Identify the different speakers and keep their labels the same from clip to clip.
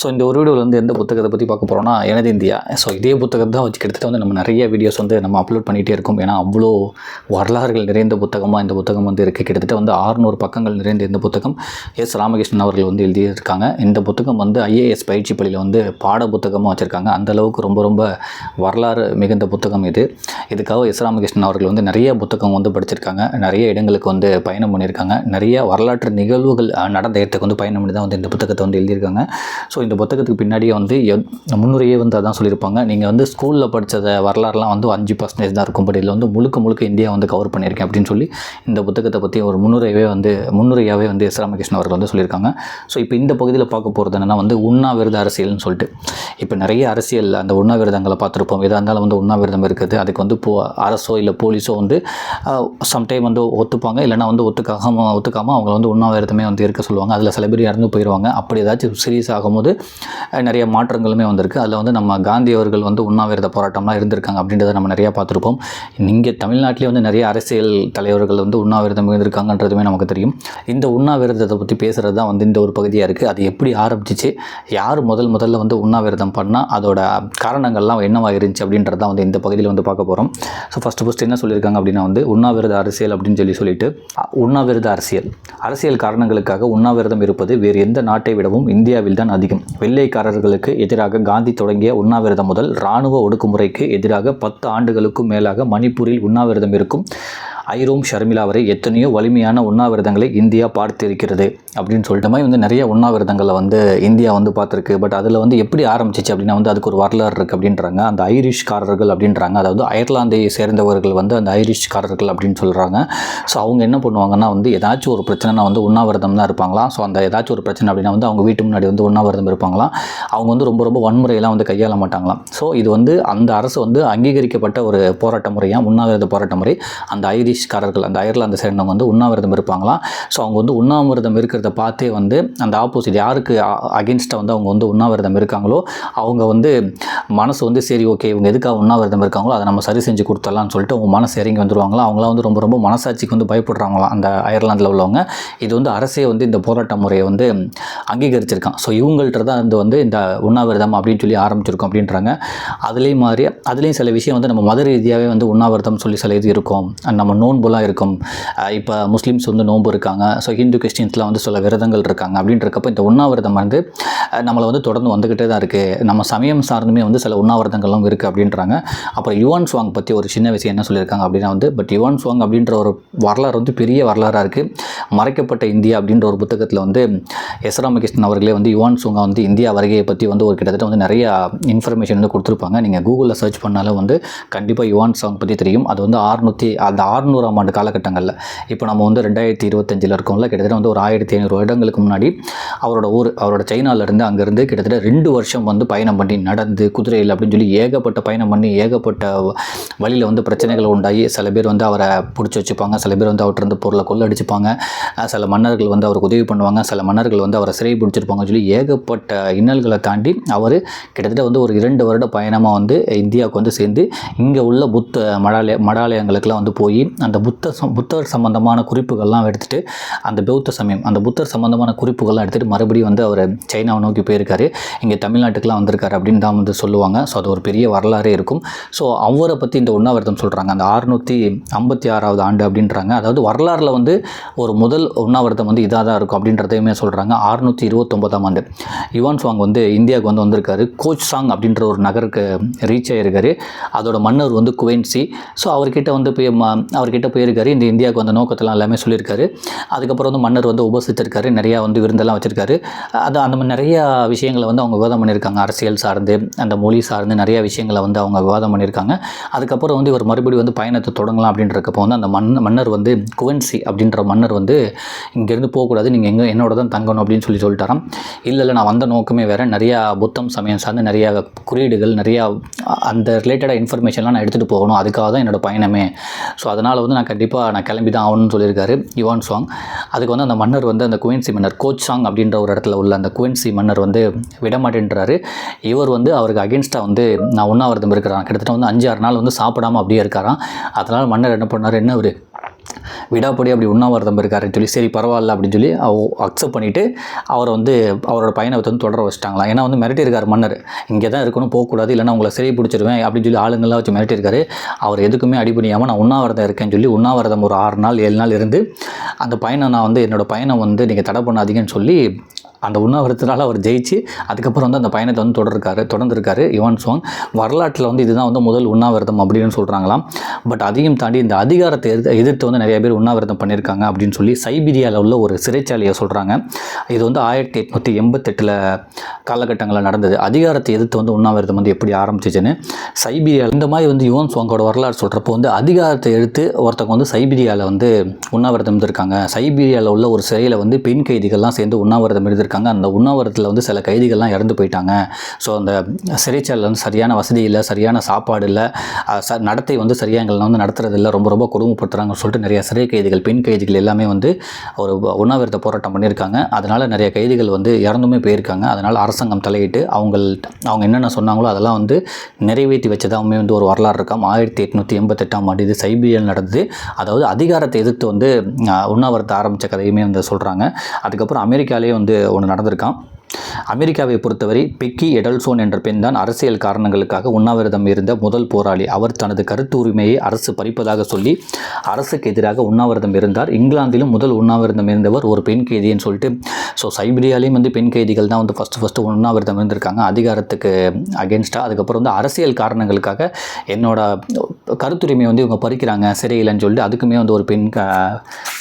Speaker 1: So இந்த ஒரு வீடியோவில் வந்து எந்த புத்தகத்தை பற்றி பார்க்க போகிறோம்னா எனது இந்தியா. ஸோ இதே புத்தகத்தை தான் வச்சு கிட்டத்தட்ட வந்து நம்ம நிறைய வீடியோஸ் வந்து நம்ம அப்லோட் பண்ணிகிட்டே இருக்கோம். ஏன்னா அவ்வளோ வரலாறுகள் நிறைந்த புத்தகமாக இந்த புத்தகம் வந்து இருக்குது கிட்டத்தட்ட வந்து 600 பக்கங்கள் நிறைந்த இந்த புத்தகம் எஸ் ராமகிருஷ்ணன் அவர்கள் வந்து எழுதியிருக்காங்க. இந்த புத்தகம் வந்து ஐஏஎஸ் பயிற்சி பள்ளியில் வந்து பாட புத்தகமாக வச்சுருக்காங்க. அந்த அளவுக்கு ரொம்ப ரொம்ப வரலாறு மிகுந்த புத்தகம் இது. இதுக்காக எஸ் ராமகிருஷ்ணன் அவர்கள் வந்து நிறைய புத்தகம் வந்து படிச்சிருக்காங்க. நிறைய இடங்களுக்கு வந்து பயணம் பண்ணியிருக்காங்க. நிறைய வரலாற்று நிகழ்வுகள் நடந்த இடத்துக்கு வந்து பயணம் பண்ணி தான் வந்து இந்த புத்தகத்தை வந்து எழுதியிருக்காங்க. ஸோ இந்த புத்தகத்துக்கு பின்னாடியே வந்து முன்னுரையே வந்து அதான் சொல்லியிருப்பாங்க. நீங்கள் வந்து ஸ்கூலில் படித்தத வரலாறுலாம் வந்து அஞ்சு பர்சன்டேஜ் தான் இருக்கும். பட் இதில் வந்து முழுக்க முழுக்க இந்தியா வந்து கவர் பண்ணியிருக்கேன் அப்படின்னு சொல்லி இந்த புத்தகத்தை பற்றி ஒரு முன்னுரையவே வந்து முன்னுரையாகவே வந்து எஸ். ராமகிருஷ்ணன் அவர்கள் வந்து சொல்லியிருக்காங்க. ஸோ இப்போ இந்த பகுதியில் பார்க்க போகிறது என்னென்னா வந்து உண்ணாவிரத அரசியல்னு சொல்லிட்டு. இப்போ நிறைய அரசியல் அந்த உண்ணாவிரதங்களை பார்த்துருப்போம். எதாக இருந்தாலும் வந்து உண்ணாவிரதம் இருக்குது. அதுக்கு வந்து போ அரசோ இல்லை போலீஸோ வந்து சம்டைம் வந்து ஒத்துப்பாங்க. இல்லைன்னா வந்து ஒத்துக்காக ஒத்துக்காமல் அவங்க வந்து உண்ணாவிரதமே வந்து இருக்க சொல்லுவாங்க. அதில் சில பேர் இறந்து போயிடுவாங்க அப்படி ஏதாச்சும் சீரியஸ் ஆகும்போது நிறைய மாற்றங்களுமே வந்திருக்கு. அதில் வந்து நம்ம காந்தி அவர்கள் வந்து உண்ணாவிரத போராட்டம்லாம் இருந்திருக்காங்க அப்படின்றத நம்ம நிறையா பார்த்துருப்போம். இங்கே தமிழ்நாட்டிலே வந்து நிறைய அரசியல் தலைவர்கள் வந்து உண்ணாவிரதம் இருந்திருக்காங்கன்றதுமே நமக்கு தெரியும். இந்த உண்ணாவிரதத்தை பற்றி பேசுகிறது தான் வந்து இந்த ஒரு பகுதியாக இருக்குது அது எப்படி ஆரம்பிச்சிச்சு யார் முதல் முதல்ல வந்து உண்ணாவிரதம் பண்ணால் அதோட காரணங்கள்லாம் என்னவாக இருந்துச்சு அப்படின்றது தான் வந்து இந்த பகுதியில் வந்து பார்க்க போகிறோம் ஸோ ஃபஸ்ட்டு ஃபஸ்ட்டு என்ன சொல்லியிருக்காங்க அப்படின்னா வந்து உண்ணாவிரத அரசியல் அப்படின்னு சொல்லி சொல்லிட்டு உண்ணாவிரத அரசியல். அரசியல் காரணங்களுக்காக உண்ணாவிரதம் இருப்பது வேறு எந்த நாட்டை விடவும் இந்தியாவில் தான் அதிகம். வெள்ளைக்காரர்களுக்கு எதிராக காந்தி தொடங்கிய உண்ணாவிரதம் முதல் இராணுவ ஒடுக்குமுறைக்கு எதிராக பத்து ஆண்டுகளுக்கும் மேலாக மணிப்பூரில் உண்ணாவிரதம் இருக்கும். ஐரோம் ஷர்மிளா வரை எத்தனையோ வலிமையான உண்ணாவிரதங்களை இந்தியா பார்த்திருக்கிறது அப்படின்னு சொல்லிட்டு மாதிரி வந்து நிறைய உண்ணாவிரதங்களை வந்து இந்தியா வந்து பார்த்துருக்கு. பட் அதில் வந்து எப்படி ஆரம்பிச்சிச்சு அப்படின்னா வந்து அதுக்கு ஒரு வரலாறு இருக்குது அப்படின்றாங்க. அந்த ஐரிஷ்காரர்கள் அப்படின்றாங்க. அதாவது அயர்லாந்தை சேர்ந்தவர்கள் வந்து அந்த ஐரிஷ்காரர்கள் அப்படின்னு சொல்கிறாங்க ஸோ அவங்க என்ன பண்ணுவாங்கன்னா வந்து ஏதாச்சும் ஒரு பிரச்சனைனா வந்து உண்ணாவிரதம் தான் இருப்பாங்களாம் ஸோ அந்த ஏதாச்சும் ஒரு பிரச்சனை அப்படின்னா வந்து அவங்க வீட்டு முன்னாடி வந்து உண்ணாவிரதம் இருப்பாங்களாம் அவங்க வந்து ரொம்ப ரொம்ப வன்முறையெல்லாம் வந்து கையாள மாட்டாங்களாம். ஸோ இது வந்து அந்த அரசு வந்து அங்கீகரிக்கப்பட்ட ஒரு போராட்ட முறையாக உண்ணாவிரத போராட்ட முறை. அந்த ஐரிஷ்காரர்கள் அந்த அயர்லாந்து சேர்ந்தவங்க வந்து உண்ணாவிரதம் இருப்பாங்களாம். ஸோ அவங்க வந்து உண்ணாவிரதம் இருக்கிறத பார்த்தே வந்து அந்த ஆப்போசிட் யாருக்கு அகேன்ஸ்டாக வந்து அவங்க வந்து உண்ணாவிரதம் இருக்காங்களோ அவங்க வந்து மனசு வந்து சரி ஓகே இவங்க எதுக்காக உண்ணாவிரதம் இருக்காங்களோ அதை நம்ம சரி செஞ்சு கொடுத்துடலாம்னு சொல்லிட்டு அவங்க மனசு இறங்கி வந்துடுவாங்களா அவங்களாம் வந்து ரொம்ப ரொம்ப மனசாட்சிக்கு வந்து பயப்படுறாங்களாம் அந்த அயர்லாந்தில் உள்ளவங்க. இது வந்து அரசே வந்து இந்த போராட்ட முறையை வந்து அங்கீகரிச்சிருக்கான். ஸோ இவங்கள்ட்ட தான் வந்து வந்து இந்த உண்ணாவிரதம் அப்படின்னு சொல்லி ஆரம்பிச்சிருக்கோம் அப்படின்றாங்க. அதுலேயும் மாதிரி அதுலேயும் சில விஷயம் வந்து நம்ம மத ரீதியாகவே வந்து உண்ணாவிரதம் சொல்லி சில இது இருக்கும். நம்ம நோன்புலாம் இருக்கும். இப்போ முஸ்லீம்ஸ் வந்து நோன்பு இருக்காங்க. ஸோ ஹிந்து கிறிஸ்டின்ஸ்லாம் வந்து சில விரதங்கள் இருக்காங்க அப்படின்றக்கப்ப இந்த உண்ணாவிரதம் வந்து நம்மளை வந்து தொடர்ந்து வந்துக்கிட்டே தான் இருக்குது நம்ம சமயம் சார்ந்துமே வந்து சில உண்ணாவிரதங்களும் இருக்குது அப்படின்றாங்க. அப்புறம் யுவான் சுவாங் பற்றி ஒரு சின்ன விஷயம் என்ன சொல்லியிருக்காங்க அப்படின்னா வந்து பட் யுவான் சுவாங் அப்படின்ற ஒரு வரலாறு வந்து பெரிய வரலாறாக இருக்குது மறைக்கப்பட்ட இந்தியா அப்படின்ற ஒரு புத்தகத்தில் வந்து எஸ். ராமகிருஷ்ணன் அவர்களே வந்து யுவான் சுங்கா வந்து இந்தியா வருகையை பற்றி வந்து ஒரு கிட்டத்தட்ட வந்து நிறைய இன்ஃபர்மேஷன் வந்து கொடுத்துருப்பாங்க. நீங்கள் கூகுளில் சர்ச் பண்ணாலும் வந்து கண்டிப்பாக யுவான் சாங் பற்றி தெரியும். அது வந்து ஆறுநூற்றி அந்த ஆறுநூறாம் ஆண்டு காலகட்டங்களில். இப்போ நம்ம வந்து ரெண்டாயிரத்தி இருபத்தஞ்சில் இருக்கோம்ல கிட்டத்தட்ட வந்து ஒரு ஆயிரத்தி ஐநூறு வருடங்களுக்கு முன்னாடி அவரோட ஊர் அவரோட சைனாலேருந்து அங்கேருந்து கிட்டத்தட்ட ரெண்டு வருஷம் வந்து பயணம் பண்ணி நடந்து குதிரையில் அப்படின்னு சொல்லி ஏகப்பட்ட பயணம் பண்ணி ஏகப்பட்ட வழியில் வந்து பிரச்சனைகள் உண்டாகி சில பேர் வந்து அவரை பிடிச்சி வச்சுப்பாங்க சில பேர் வந்து அவர்கிட்ட இருந்து பொருளை கொள்ளடிச்சுப்பாங்க அடிச்சுப்பாங்க சில மன்னர்கள் வந்து அவருக்கு உதவி பண்ணுவாங்க சில மன்னர்கள் வந்து அவரை சிறை பிடிச்சிருப்பாங்கன்னு சொல்லி ஏகப்பட்ட இன்னல்களை தாண்டி அவர் கிட்டத்தட்ட வந்து ஒரு இரண்டு வருட பயணமாக வந்து இந்தியாவுக்கு வந்து சேர்ந்து இங்கே உள்ள புத்த மடாலய மடாலயங்களுக்கெல்லாம் வந்து போய் அந்த புத்த சம்- புத்தர் சம்பந்தமான குறிப்புகள்லாம் எடுத்துகிட்டு அந்த பௌத்த சமயம் அந்த புத்தர் சம்பந்தமான குறிப்புகள்லாம் எடுத்துகிட்டு மறுபடியும் வந்து அவர் சைனாவை நோக்கி போயிருக்காரு. இங்கே தமிழ்நாட்டுக்கெலாம் வந்திருக்காரு அப்படின்னு தான் வந்து சொல்லுவாங்க. ஸோ அது ஒரு பெரிய வரலாறே இருக்கும். ஸோ அவரை பற்றி இந்த உண்ணாவிரதம் சொல்கிறாங்க அந்த அறுநூற்றி ஐம்பத்தி ஆறாவது ஆண்டு அப்படின்றாங்க. அதாவது வரலாறில் வந்து ஒரு முதல் உண்ணாவிரதம் வந்து இதாக தான் இருக்கும் அப்படின்றதையுமே சொல்கிறாங்க அறுநூற்றி இருபத்தொம்போதாம் ஆண்டு. யுவான் சுவாங் வந்து இந்தியாவுக்கு வந்து வந்திருக்காரு. கோச் சாங் அப்படின்ற ஒரு நகருக்கு ரீச் ஆகியிருக்காரு அதோட மன்னர் வந்து குவென்சி ஸோ அவர்கிட்ட வந்து போய் ம- அவர்கிட்ட போயிருக்காரு. இந்த இந்தியாவுக்கு வந்த நோக்கத்தெல்லாம் எல்லாமே சொல்லியிருக்காரு. அதுக்கப்புறம் வந்து மன்னர் வந்து உபசித்திருக்காரு. நிறையா வந்து விருந்தெல்லாம் வச்சுருக்காரு. அது அந்த மாதிரி நிறையா விஷயங்களை வந்து அவங்க விவாதம் பண்ணியிருக்காங்க. அரசியல் சார்ந்து அந்த மொழி சார்ந்து நிறையா விஷயங்களை வந்து அவங்க விவாதம் பண்ணியிருக்காங்க. அதுக்கப்புறம் வந்து இவர் மறுபடியும் வந்து பயணத்தை தொடங்கலாம் அப்படின்றக்கப்போ வந்து அந்த மன் மன்னர் வந்து குவென்சி அப்படின்ற மன்னர் வந்து இங்கேருந்து போகக்கூடாது. நீங்கள் எங்கே என்னோட தான் தங்கணும் அப்படின்னு சொல்லி சொல்லிட்டாராம். இல்லை இல்லை நான் வந்த நோக்கமே வேறு. நிறையா புத்தம் சமயம் சார்ந்து நிறையா குறியீடுகள் நிறையா அந்த ரிலேட்டடாக இன்ஃபர்மேஷன்லாம் நான் எடுத்துகிட்டு போகணும். அதுக்காக தான் என்னோட பயணமே. ஸோ அதனால் வந்து நான் கண்டிப்பாக நான் கிளம்பி தான் ஆகணும்னு சொல்லியிருக்காரு யுவான் சாங் அதுக்கு வந்து அந்த மன்னர் வந்து அந்த குவென்சி மன்னர் கோச் சாங் அப்படின்ற ஒரு இடத்துல உள்ள அந்த குவென்சி மன்னர் வந்து விடமாட்டேன்றாரு இவர் வந்து அவருக்கு அகேன்ஸ்டாக வந்து நான் உண்ணாவிரதம் இருக்கிறான். கிட்டத்தட்ட வந்து அஞ்சு ஆறு நாள் வந்து சாப்பிடாம அப்படியே இருக்காராம். அதனால் மன்னர் என்ன பண்ணார்? என்ன ஒரு விடாப்படி அப்படி உண்ணாவிரதம் இருக்காருன்னு சொல்லி சரி பரவாயில்ல அப்படின்னு சொல்லி அக்செப்ட் பண்ணிவிட்டு அவரை வந்து அவரோட பயணத்தை வந்து தொடர வச்சிட்டாங்களாம். ஏன்னா வந்து மிரட்டியிருக்கார் மன்னர். இங்கே தான் இருக்கணும் போகக்கூடாது இல்லைனா உங்களை சிறை பிடிச்சிருவேன் அப்படின்னு சொல்லி ஆளுங்கள்லாம் வச்சு மிரட்டியிருக்காரு. அவர் எதுக்குமே அடிபணியாமல் நான் உண்ணாவிரதம் இருக்கேன்னு சொல்லி உண்ணாவிரதம் ஒரு ஆறு நாள் ஏழு நாள் இருந்து அந்த பயணம் நான் வந்து என்னோட பயணம் வந்து நீங்கள் தடை பண்ணாதீங்கன்னு சொல்லி அந்த உண்ணாவிரத்தினால் அவர் ஜெயிச்சு அதுக்கப்புறம் வந்து அந்த பயணத்தை வந்து தொடர்க்காரு தொடர்ந்துருக்காரு யுவான் சுவாங் வரலாற்றில் வந்து இதுதான் வந்து முதல் உண்ணாவிரதம் அப்படின்னு சொல்கிறாங்களாம் பட் அதையும் தாண்டி இந்த அதிகாரத்தை எதிர்த்து எதிர்த்து வந்து நிறைய பேர் உண்ணாவிரதம் பண்ணியிருக்காங்க அப்படின்னு சொல்லி சைபீரியாவில் உள்ள ஒரு சிறைச்சாலையை சொல்கிறாங்க இது வந்து ஆயிரத்தி எட்நூற்றி எண்பத்தெட்டில் காலகட்டங்களில் நடந்தது. அதிகாரத்தை எதிர்த்து வந்து உண்ணாவிரதம் வந்து எப்படி ஆரம்பிச்சிச்சுன்னு சைபீரியா இந்த மாதிரி வந்து யுவன் சுவாங்கோட வரலாறு சொல்கிறப்போ வந்து அதிகாரத்தை எடுத்து ஒருத்தவங்க வந்து சைபீரியாவில் வந்து உண்ணாவிரதம் இருந்திருக்காங்க. சைபீரியாவில் உள்ள ஒரு சிறையில் வந்து பெண் கைதிகள்லாம் சேர்ந்து உண்ணாவிரதம் இருந்திருக்காங்க. அந்த உண்ணாவிரதத்தில் வந்து சில கைதிகள்லாம் இறந்து போயிட்டாங்க. ஸோ அந்த சிறைச்சாலையில் வந்து சரியான வசதி இல்லை சரியான சாப்பாடு இல்லை. ச நடத்தை வந்து சரியாக எங்களை வந்து நடத்துறது இல்லை ரொம்ப ரொம்ப கொடுமைப்படுத்துறாங்கன்னு சொல்லிட்டு நிறைய சிறை கைதிகள் பெண் கைதிகள் எல்லாமே வந்து ஒரு உண்ணாவிரத போராட்டம் பண்ணியிருக்காங்க. அதனால் நிறைய கைதிகள் வந்து இறந்துமே போயிருக்காங்க. அதனால் அரசாங்கம் தலையிட்டு அவங்க அவங்க என்னென்ன சொன்னாங்களோ அதெல்லாம் வந்து நிறைவேற்றி வச்சதாகவுமே வந்து ஒரு வரலாறு இருக்காம் ஆயிரத்தி எட்நூற்றி எண்பத்தெட்டாம் ஆண்டு இது சைபீரியல் நடந்தது. அதாவது அதிகாரத்தை எதிர்த்து வந்து உண்ணாவிரத்தை ஆரம்பித்த கதையுமே வந்து சொல்கிறாங்க அதுக்கப்புறம் அமெரிக்காலேயே வந்து ஒன்று நடந்திருக்கான் அமெரிக்காவை பொறுத்தவரை பெக்கி எடல்சோன் என்ற பெண் தான் அரசியல் காரணங்களுக்காக உண்ணாவிரதம் இருந்த முதல் போராளி. அவர் தனது கருத்து உரிமையை அரசு பறிப்பதாக சொல்லி அரசுக்கு எதிராக உண்ணாவிரதம் இருந்தார். இங்கிலாந்திலும் முதல் உண்ணாவிரதம் இருந்தவர் ஒரு பெண் கைதின்னு சொல்லிட்டு ஸோ சைபீரியாலையும் வந்து பெண் கைதிகள் தான் வந்து ஃபஸ்ட்டு ஃபஸ்ட்டு உண்ணாவிரதம் இருந்திருக்காங்க. அதிகாரத்துக்கு அகேன்ஸ்டாக அதுக்கப்புறம் வந்து அரசியல் காரணங்களுக்காக என்னோட கருத்துரிமை வந்து இவங்க பறிக்கிறாங்க சரியில்லைன்னு சொல்லிட்டு அதுக்குமே வந்து ஒரு பெண்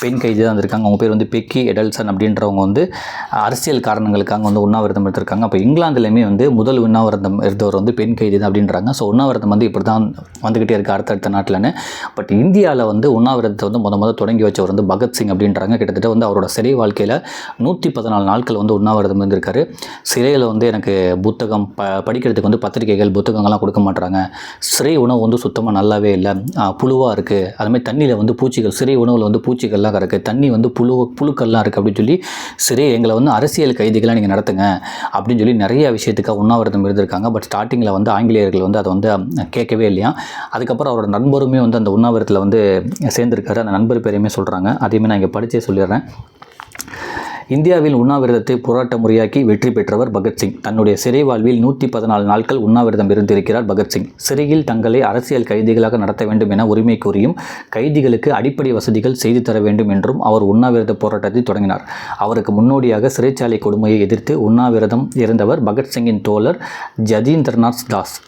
Speaker 1: பெண் கைதி தான் இருந்திருக்காங்க. அவங்க பேர் வந்து பெக்கி எடல்சன் அப்படின்றவங்க வந்து அரசியல் காரணங்களுக்காக வந்து உண்ணாவிரதம் எடுத்திருக்காங்க. அப்போ இங்கிலாந்துலேயுமே வந்து முதல் உண்ணாவிரதம் இருந்தவர் வந்து பெண் கைதி தான் அப்படின்றாங்க. ஸோ உண்ணாவிரதம் வந்து இப்படி தான் வந்துக்கிட்டே இருக்குது அடுத்தடுத்த நாட்டில்னு பட் இந்தியாவில் வந்து உண்ணாவிரதத்தை வந்து முத முத தொடங்கி வச்சவர் வந்து பகத்சிங் அப்படின்றாங்க. கிட்டத்தட்ட வந்து அவரோட சிறை வாழ்க்கையில் நூற்றி பதினாலு நாட்கள் வந்து உண்ணாவிரதம் இருந்திருக்காரு. சிறையில் வந்து எனக்கு புத்தகம் ப படிக்கிறதுக்கு வந்து பத்திரிகைகள் புத்தகங்கள்லாம் கொடுக்க மாட்டாங்க சிறை உணவு வந்து சுத்தமாக நல்லாவே இல்லை. புழுவாக இருக்குது அதுமாதிரி தண்ணியில் வந்து பூச்சிகள் சிறை உணவில் வந்து பூச்சிகள்லாம் இருக்குது தண்ணி வந்து புழு புழுக்கள்லாம் இருக்குது அப்படின்னு சொல்லி சரி எங்களை வந்து அரசியல் கைதிகளாக நீங்கள் நடத்துங்க அப்படின்னு சொல்லி நிறைய விஷயத்துக்காக உண்ணாவிரதம் இருந்திருக்காங்க. பட் ஸ்டார்டிங்கில் வந்து ஆங்கிலேயர்கள் வந்து அதை வந்து கேட்கவே இல்லையா? அதுக்கப்புறம் அவரோட நண்பருமே வந்து அந்த உண்ணாவிரத்தில் வந்து சேர்ந்துருக்காரு. அந்த நண்பர் பேரையுமே சொல்கிறாங்க அதையுமே நான் இங்கே படித்தே சொல்லிடுறேன். இந்தியாவில் உண்ணாவிரதத்தை போராட்ட முறையாக்கி வெற்றி பெற்றவர் பகத்சிங் தன்னுடைய சிறை வாழ்வில் நூற்றி பதினாலு நாட்கள் உண்ணாவிரதம் இருந்திருக்கிறார் பகத்சிங் சிறையில் தங்களை அரசியல் கைதிகளாக நடத்த வேண்டும் என உரிமை கோரியும் கைதிகளுக்கு அடிப்படை வசதிகள் செய்து தர வேண்டும் என்றும் அவர் உண்ணாவிரத போராட்டத்தை தொடங்கினார். அவருக்கு முன்னோடியாக சிறைச்சாலை கொடுமையை எதிர்த்து உண்ணாவிரதம் இருந்தவர் பகத்சிங்கின் தோழர் ஜதீந்திரநாத் தாஸ்.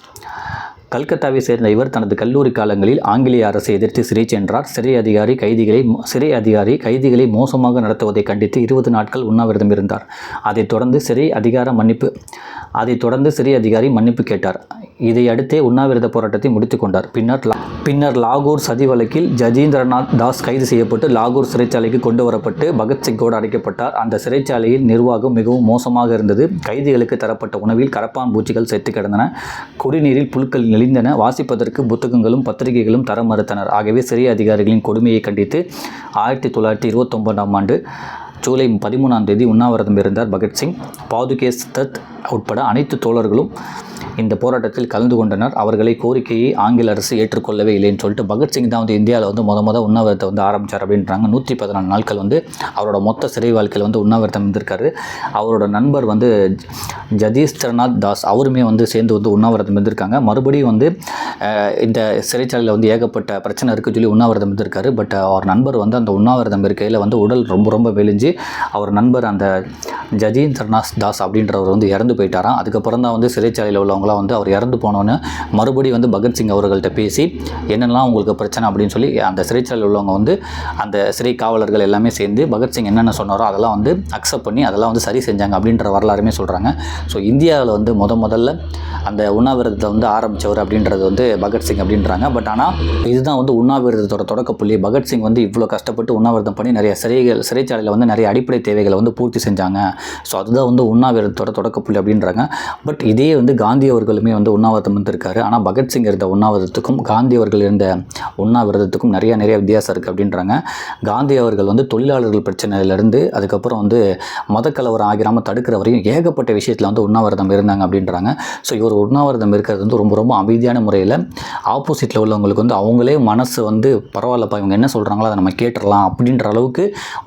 Speaker 1: கல்கத்தாவை சேர்ந்த இவர் தனது கல்லூரி காலங்களில் ஆங்கிலேய அரசை எதிர்த்து சிறை சென்றார். சிறை அதிகாரி கைதிகளை சிறை அதிகாரி கைதிகளை மோசமாக நடத்துவதை கண்டித்து இருபது நாட்கள் உண்ணாவிரதம் இருந்தார். அதைத் தொடர்ந்து சிறை அதிகார மன்னிப்பு அதைத் தொடர்ந்து சிறை அதிகாரி மன்னிப்பு கேட்டார். இதை அடுத்தே உண்ணாவிரத போராட்டத்தை முடித்துக் கொண்டார். பின்னர் லா- பின்னர் லாகூர் சதி வழக்கில் ஜஜீந்திரநாத் தாஸ் கைது செய்யப்பட்டு லாகூர் சிறைச்சாலைக்கு கொண்டு வரப்பட்டு பகத்சிங்கோடு அடைக்கப்பட்டார். அந்த சிறைச்சாலையில் நிர்வாகம் மிகவும் மோசமாக இருந்தது. கைதிகளுக்கு தரப்பட்ட உணவில் கரப்பான் பூச்சிகள் செத்து கிடந்தன. குடிநீரில் புழுக்கள் நெளிந்தன. வாசிப்பதற்கு புத்தகங்களும் பத்திரிகைகளும் தர மறுத்தனர். ஆகவே சிறை அதிகாரிகளின் கொடுமையை கண்டித்து ஆயிரத்தி தொள்ளாயிரத்தி இருபத்தொன்பதாம் ஆண்டு ஜூலை பதிமூணாம் தேதி உண்ணாவிரதம் இருந்தார் பகத்சிங் பாதுகேஸ் தத் உட்பட அனைத்து தோழர்களும் இந்த போராட்டத்தில் கலந்து கொண்டனர். அவர்களை கோரிக்கையை ஆங்கில அரசு ஏற்றுக்கொள்ளவே இல்லைன்னு சொல்லிட்டு பகத்சிங் தான் வந்து இந்தியாவில் வந்து முத முத உண்ணாவிரதத்தை வந்து ஆரம்பித்தார் அப்படின்றாங்க. நூற்றி பதினாலு நாட்கள் வந்து அவரோட மொத்த சிறை வாழ்க்கையில் வந்து உண்ணாவிரதம் இருந்திருக்காரு. அவரோட நண்பர் வந்து ஜதீஸ்வரநாத் தாஸ் அவருமே வந்து சேர்ந்து வந்து உண்ணாவிரதம் இருந்திருக்காங்க. மறுபடியும் வந்து இந்த சிறைச்சாலையில் வந்து ஏகப்பட்ட பிரச்சனை இருக்குன்னு சொல்லி உண்ணாவிரதம் இருந்திருக்காரு. பட் அவர் நண்பர் வந்து அந்த உண்ணாவிரதம் இருக்கையில் வந்து உடல் ரொம்ப ரொம்ப வெளிஞ்சு அவர் நண்பர் அந்த ஜதீந்திரநாத் தாஸ் அப்படின்றவர் வந்து இறந்து போயிட்டாராம். அதுக்கப்புறம் தான் வந்து சிறைச்சாலையில் உள்ளவங்களாம் வந்து அவர் இறந்து போனோன்னு மறுபடியும் வந்து பகத்சிங் அவர்கள்ட்ட பேசி என்னென்னலாம் உங்களுக்கு பிரச்சனை? அப்படின்னு சொல்லி அந்த சிறைச்சாலையில் உள்ளவங்க வந்து அந்த சிறை காவலர்கள் எல்லாமே சேர்ந்து பகத்சிங் என்னென்ன சொன்னாரோ அதெல்லாம் வந்து அக்செப்ட் பண்ணி அதெல்லாம் வந்து சரி செஞ்சாங்க அப்படின்ற வரலாறுமே சொல்கிறாங்க ஸோ இந்தியாவில் வந்து முத முதல்ல அந்த உண்ணாவிரதத்தை வந்து ஆரம்பித்தவர் அப்படின்றது வந்து பகத்சிங் அப்படின்றாங்க. பட் ஆனால் இதுதான் வந்து உண்ணாவிரதத்தோட தொடக்க புள்ளி. பகத்சிங் வந்து இவ்வளோ கஷ்டப்பட்டு உண்ணாவிரதம் பண்ணி நிறைய சிறைகள் சிறைச்சாலையில் வந்து நிறைய அடிப்படை தேவைகளை வந்து பூர்த்தி செஞ்சாங்க. ஸோ அதுதான் வந்து உண்ணாவிரதத்தோட தொடக்கப்புள்ளி அப்படின்றாங்க. பட் இதே வந்து காந்தி அவர்களுமே வந்து உண்ணாவிரதம் இருந்திருக்காரு. ஆனால் பகத்சிங் இருந்த உண்ணாவிரதத்துக்கும் காந்தி அவர்கள் இருந்த உண்ணாவிரதத்துக்கும் நிறைய நிறைய வித்தியாசம் இருக்குது அப்படின்றாங்க. காந்தி அவர்கள் வந்து தொழிலாளர்கள் பிரச்சனையிலேருந்து அதுக்கப்புறம் வந்து மதக்கலவரம் ஆகிராமல் தடுக்கிற வரையும் ஏகப்பட்ட விஷயத்தில் வந்து உண்ணாவிரதம் இருந்தாங்க அப்படின்றாங்க. ஸோ இவர் உண்ணாவிரதம் இருக்கிறது வந்து ரொம்ப ரொம்ப அமைதியான முறையில் ஆப்போசிட்டில் உள்ளவங்களுக்கு வந்து அவங்களே மனசு வந்து பரவாயில்லப்பா இவங்க என்ன சொல்கிறாங்களோ அதை நம்ம கேட்டுடலாம் அப்படின்ற அளவுக்கு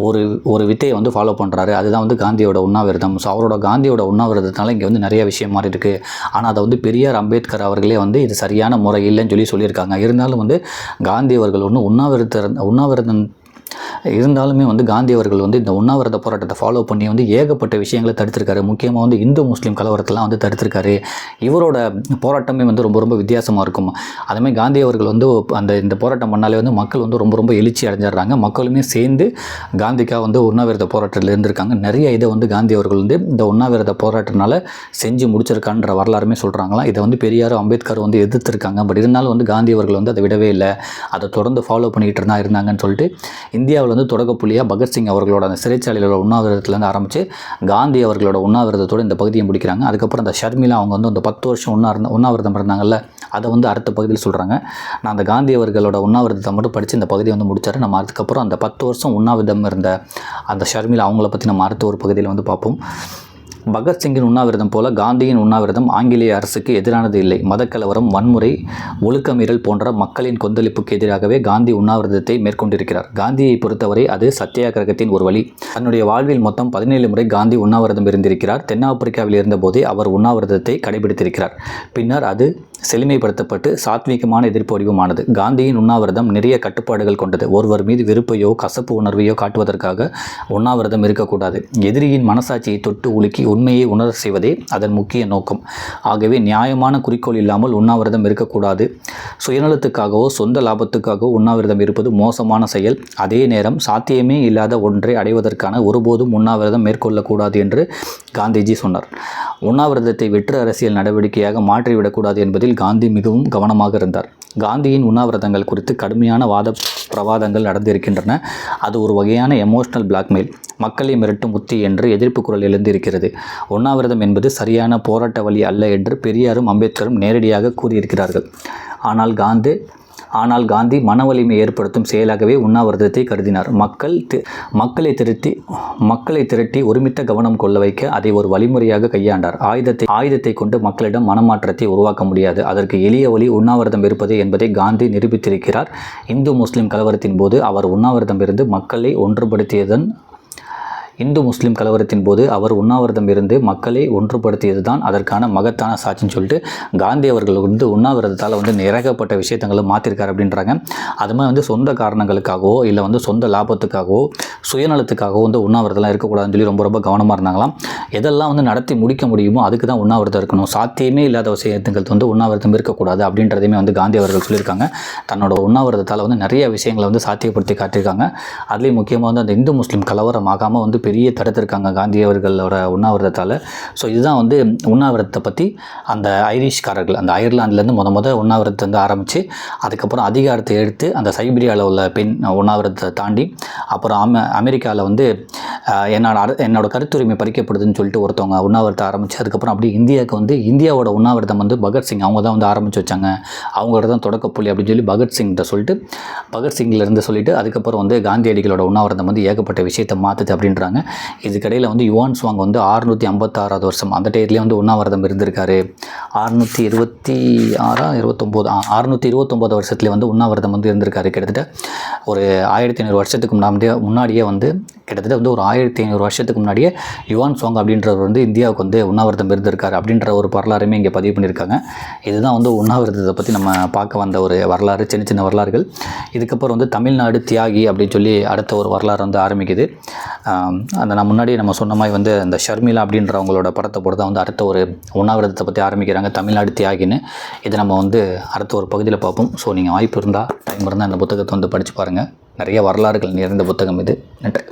Speaker 1: ஒரு ஒரு வித்தையை வந்து ஃபாலோ பண்ணுறாரு அதுதான் வந்து காந்தியோட உண்ணாவிரதம். ஸோ அவரோட காந்தியோட உண்ணாவிரதத்தினால இங்கே வந்து நிறைய விஷயம் மாறி இருக்கு ஆனால் அதை வந்து பெரியார் அம்பேத்கர் அவர்களே வந்து இது சரியான முறை இல்லைன்னு சொல்லி சொல்லியிருக்காங்க. இருந்தாலும் வந்து காந்தி அவர்கள் ஒன்று உண்ணாவிரத உண்ணாவிரதம் இருந்தாலுமே வந்து காந்தி அவர்கள் வந்து இந்த உண்ணாவிரத போராட்டத்தை ஃபாலோ பண்ணி வந்து ஏகப்பட்ட விஷயங்களை தடுத்திருக்காரு. முக்கியமாக வந்து இந்து முஸ்லீம் கலவரத்தெல்லாம் வந்து தடுத்திருக்காரு. இவரோட போராட்டமே வந்து ரொம்ப ரொம்ப வித்தியாசமாக இருக்கும். அதுமாதிரி காந்தி அவர்கள் வந்து அந்த இந்த போராட்டம் பண்ணாலே வந்து மக்கள் வந்து ரொம்ப ரொம்ப எழுச்சி அடைஞ்சிடுறாங்க. மக்களுமே சேர்ந்து காந்திக்காக வந்து உண்ணாவிரத போராட்டத்தில் இருந்திருக்காங்க. நிறைய இதை வந்து காந்தி அவர்கள் வந்து இந்த உண்ணாவிரத போராட்டத்தினால செஞ்சு முடிச்சிருக்கான்ற வரலாறுமே சொல்கிறாங்களாம் இதை வந்து பெரியார் அம்பேத்கர் வந்து எதிர்த்திருக்காங்க. பட் இருந்தாலும் வந்து காந்தி அவர்கள் வந்து அதை விடவே இல்லை. அதை தொடர்ந்து ஃபாலோ பண்ணிக்கிட்டு இருந்தா இருந்தாங்கன்னு சொல்லிட்டு இந்தியாவில் வந்து தொடக்கப்புள்ளியாக பகத்சிங் அவர்களோட அந்த சிறைச்சாலையில் உண்ணாவிரதத்துலேருந்து ஆரம்பித்து காந்தி அவர்களோட உண்ணாவிரதத்தோடு இந்த பகுதியை முடிக்கிறாங்க. அதுக்கப்புறம் அந்த ஷர்மிளா அவங்க வந்து அந்த பத்து வருஷம் உண்ணா இருந்த உண்ணாவிரதம் இருந்தாங்கல்ல அதை வந்து அடுத்த பகுதியில் சொல்கிறாங்க நான் அந்த காந்தி அவர்களோட உண்ணாவிரதத்தை மட்டும் படித்து இந்த பகுதியை வந்து முடித்தார் நம்ம அதுக்கப்புறம் அந்த பத்து வருஷம் உண்ணாவிரதம் இருந்த அந்த ஷர்மிளா அவங்கள பற்றி நம்ம அடுத்த ஒரு பகுதியில் வந்து பார்ப்போம். பகத்சிங்கின் உண்ணாவிரதம் போல காந்தியின் உண்ணாவிரதம் ஆங்கிலேய அரசுக்கு எதிரானது இல்லை. மதக்கலவரம் வன்முறை ஒழுக்கமீறல் போன்ற மக்களின் கொந்தளிப்புக்கு எதிராகவே காந்தி உண்ணாவிரதத்தை மேற்கொண்டிருக்கிறார். காந்தியை பொறுத்தவரை அது சத்தியாகிரகத்தின் ஒரு வழி. தன்னுடைய வாழ்வில் மொத்தம் பதினேழு முறை காந்தி உண்ணாவிரதம் இருந்திருக்கிறார். தென்னாப்பிரிக்காவில் இருந்தபோதே அவர் உண்ணாவிரதத்தை கடைபிடித்திருக்கிறார். பின்னர் அது செழுமைப்படுத்தப்பட்டு சாத்வீகமான எதிர்ப்பு வடிவமானது. காந்தியின் உண்ணாவிரதம் நிறைய கட்டுப்பாடுகள் கொண்டது. ஒருவர் மீது வெறுப்பையோ கசப்பு உணர்வையோ காட்டுவதற்காக உண்ணாவிரதம் இருக்கக்கூடாது. எதிரியின் மனசாட்சியை தொட்டு உலுக்கி உண்மையை உணர செய்வதே அதன் முக்கிய நோக்கம். ஆகவே நியாயமான குறிக்கோள் இல்லாமல் உண்ணாவிரதம் இருக்கக்கூடாது. சுயநலத்துக்காகவோ சொந்த லாபத்துக்காகவோ உண்ணாவிரதம் இருப்பது மோசமான செயல். அதே நேரம் சாத்தியமே இல்லாத ஒன்றை அடைவதற்கான ஒருபோதும் உண்ணாவிரதம் மேற்கொள்ளக்கூடாது என்று காந்திஜி சொன்னார். உண்ணாவிரதத்தை வெற்று அரசியல் நடவடிக்கையாக மாற்றிவிடக்கூடாது என்பதில் காந்தி மிகவும் கவனமாக இருந்தார். காந்தியின் உண்ணாவிரதங்கள் குறித்து கடுமையான வாத பிரவாதங்கள் நடந்திருக்கின்றன. அது ஒரு வகையான எமோஷனல் பிளாக்மெயில் மக்களை மிரட்டும் உத்தி என்று எதிர்ப்பு குரல் எழுந்திருக்கிறது. உண்ணாவிரதம் என்பது சரியான போராட்ட வழி அல்ல என்று பெரியாரும் அம்பேத்கரும் நேரடியாக கூறியிருக்கிறார்கள். ஆனால் காந்தி ஆனால் காந்தி மன வலிமை ஏற்படுத்தும் செயலாகவே உண்ணாவிரதத்தை கருதினார். மக்கள் தி- மக்களை திரட்டி மக்களை திரட்டி ஒருமித்த கவனம் கொள்ள வைக்க அதை ஒரு வழிமுறையாக கையாண்டார். ஆயுதத்தை ஆயுதத்தை கொண்டு மக்களிடம் மனமாற்றத்தை உருவாக்க முடியாது. அதற்கு எளிய வழி உண்ணாவிரதம் இருப்பது என்பதை காந்தி நிரூபித்திருக்கிறார். இந்து முஸ்லிம் கலவரத்தின் போது அவர் உண்ணாவிரதம் இருந்து மக்களை ஒன்றுபடுத்தியதன் இந்து முஸ்லீம் கலவரத்தின் போது அவர் உண்ணாவிரதம் இருந்து மக்களை ஒன்றுபடுத்தியது தான் அதற்கான மகத்தான சாட்சின்னு சொல்லிட்டு காந்தி அவர்கள் வந்து உண்ணாவிரதத்தால் வந்து நிரகப்பட்ட விஷயத்தங்களை மாற்றிருக்காரு அப்படின்றாங்க. அது மாதிரி வந்து சொந்த காரணங்களுக்காகவோ இல்லை வந்து சொந்த லாபத்துக்காகவோ சுயநலத்துக்காகவோ வந்து உண்ணாவிரதம்லாம் இருக்கக்கூடாதுன்னு சொல்லி ரொம்ப ரொம்ப கவனமாக இருந்தாங்களாம். எதெல்லாம் வந்து நடத்தி முடிக்க முடியுமோ அதுக்கு தான் உண்ணாவிரதம் இருக்கணும். சாத்தியமே இல்லாத விஷயத்துங்களுக்கு வந்து உண்ணாவிரதம் இருக்கக்கூடாது அப்படின்றதையுமே வந்து காந்தி அவர்கள் சொல்லியிருக்காங்க. தன்னோட உண்ணாவிரதத்தால் வந்து நிறைய விஷயங்களை வந்து சாத்தியப்படுத்தி காட்டியிருக்காங்க. அதுலேயும் முக்கியமாக வந்து அந்த இந்து முஸ்லீம் கலவரம் ஆகாமல் வந்து பெரிய தடுத்திருக்காங்க காந்தி அவர்களோட உண்ணாவிரதத்தால். ஸோ இதுதான் வந்து உண்ணாவிரதத்தை பற்றி அந்த ஐரிஷ்காரர்கள் அந்த அயர்லாந்துலேருந்து முத முத உண்ணாவிரதத்தை வந்து ஆரம்பித்து அதுக்கப்புறம் அதிகாரத்தை எடுத்து அந்த சைபீரியாவில் உள்ள பெண் உண்ணாவிரதத்தை தாண்டி அப்புறம் அமெ அமெரிக்காவில் வந்து என்னோட என்னோட கருத்துரிமை பறிக்கப்படுதுன்னு சொல்லிட்டு ஒருத்தவங்க உண்ணாவிரதத்தை ஆரம்பித்து அதுக்கப்புறம் அப்படி இந்தியாவுக்கு வந்து இந்தியாவோட உண்ணாவிரதம் வந்து பகத்சிங் அவங்க தான் வந்து ஆரம்பித்து வச்சாங்க. அவங்களோட தான் தொடக்கப்புள்ளி அப்படின்னு சொல்லி பகத்சிங்கிட்ட சொல்லிட்டு பகத்சிங்கிலேருந்து சொல்லிட்டு அதுக்கப்புறம் வந்து காந்தியடிகளோட உண்ணாவிரதம் வந்து ஏகப்பட்ட விஷயத்தை மாற்றுது அப்படின்றாங்க. இதுக்கடையில் வந்து யுவான் சுவாங் வந்து ஆறுநூற்றி ஐம்பத்தாறாவது வருஷம் அந்த டேட்லேயே வந்து உண்ணாவிரதம் இருந்திருக்காரு. அறுநூற்றி இருபத்தி ஆறா இருபத்தொம்போது அறுநூற்றி இருபத்தொம்போது வருஷத்துலேயே வந்து உண்ணாவிரதம் வந்து இருந்திருக்காரு. கிட்டத்தட்ட ஒரு ஆயிரத்தி ஐநூறு வருஷத்துக்கு முன்னாடியே முன்னாடியே வந்து கிட்டத்தட்ட வந்து ஒரு ஆயிரத்தி ஐநூறு வருஷத்துக்கு முன்னாடியே யுவான் சுவாங் அப்படின்றவர் வந்து இந்தியாவுக்கு வந்து உண்ணாவிரதம் இருந்திருக்காரு அப்படின்ற ஒரு வரலாறுமே இங்கே பதிவு பண்ணியிருக்காங்க. இதுதான் வந்து உண்ணாவிரதத்தை பற்றி நம்ம பார்க்க வந்த ஒரு வரலாறு சின்ன சின்ன வரலாறுகள். இதுக்கப்புறம் வந்து தமிழ்நாடு தியாகி அப்படின்னு சொல்லி அடுத்த ஒரு வரலாறு வந்து ஆரம்பிக்குது. அந்த நான் முன்னாடியே நம்ம சொன்ன மாதிரி வந்து அந்த ஷர்மிளா அப்படின்றவங்களோட படத்தை போட்டு தான் வந்து அடுத்த ஒரு உண்ணாவிரதத்தை பற்றி ஆரம்பிக்கிறாங்க. தமிழ்நாடு தியாகின்னு. இதை நம்ம வந்து அடுத்த ஒரு பகுதியில் பார்ப்போம். ஸோ நீங்கள் வாய்ப்பு இருந்தால் டைம் இருந்தால் அந்த புத்தகத்தை வந்து படித்து பாருங்கள் நிறைய வரலாறுகள் நிறைந்த புத்தகம் இது. நன்றி.